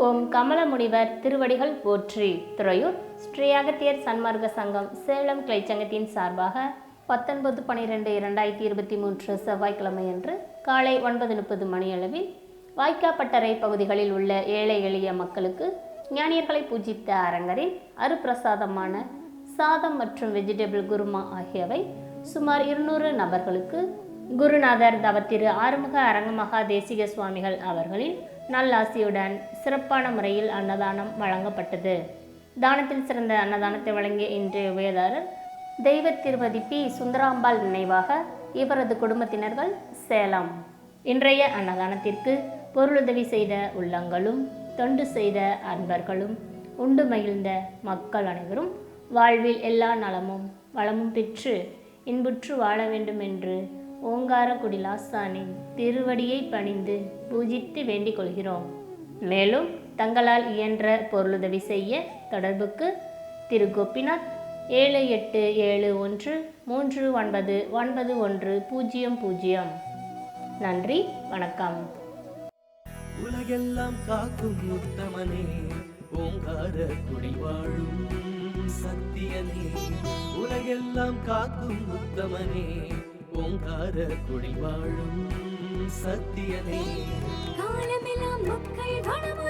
ஓம் கமல முனிவர் திருவடிகள் போற்றி. துறையூர் ஸ்ரீ அகத்தியர் சன்மார்க்க சங்கம் சேலம் கிளைச்சங்கத்தின் சார்பாக பத்தொன்பது பனிரெண்டு இரண்டாயிரத்தி இருபத்தி மூன்று செவ்வாய்க்கிழமையன்று காலை ஒன்பது முப்பது மணியளவில் வாய்க்காப்பட்டறை பகுதிகளில் உள்ள ஏழை எளிய மக்களுக்கு ஞானியர்களை பூஜித்த அரங்கரின் அருப்பிரசாதமான சாதம் மற்றும் வெஜிடபிள் குருமா ஆகியவை சுமார் இருநூறு நபர்களுக்கு குருநாதர் தவத்திரு ஆறுமுக அரங்கமகா தேசிக சுவாமிகள் அவர்களின் நல்லாசியுடன் சிறப்பான முறையில் அன்னதானம் வழங்கப்பட்டது. தானத்தில் சிறந்த அன்னதானத்தை வழங்கிய இன்றைய உபயதாரர் தெய்வ திருவதி பி. சுந்தராம்பாள் நினைவாக இவரது குடும்பத்தினர்கள் சேலம். இன்றைய அன்னதானத்திற்கு பொருளுதவி செய்த உள்ளங்களும் தொண்டு செய்த அன்பர்களும் உண்டு மகிழ்ந்த மக்கள் அனைவரும் வாழ்வில் எல்லா நலமும் வளமும் பெற்று இன்புற்று வாழ வேண்டும் என்று ஓங்காரக்குடி லாசானின் திருவடியை பணிந்து பூஜித்து வேண்டிக் கொள்கிறோம். மேலும் தங்களால் இயன்ற பொருளுதவி செய்ய தொடர்புக்கு திரு. கோபிநாத் ஏழு எட்டு ஏழு ஒன்று மூன்று ஒன்பது ஒன்பது ஒன்று பூஜ்ஜியம் பூஜ்ஜியம். நன்றி வணக்கம். உலகெல்லாம் காக்கும் உத்தமனே ஓங்கார குடி வாழும் சத்தியனே. உலகெல்லாம் காக்கும் உத்தமனே பொங்கார குடி வாழும் சத்தியனே காலமெல்லாம் மக்கள் வளமுறை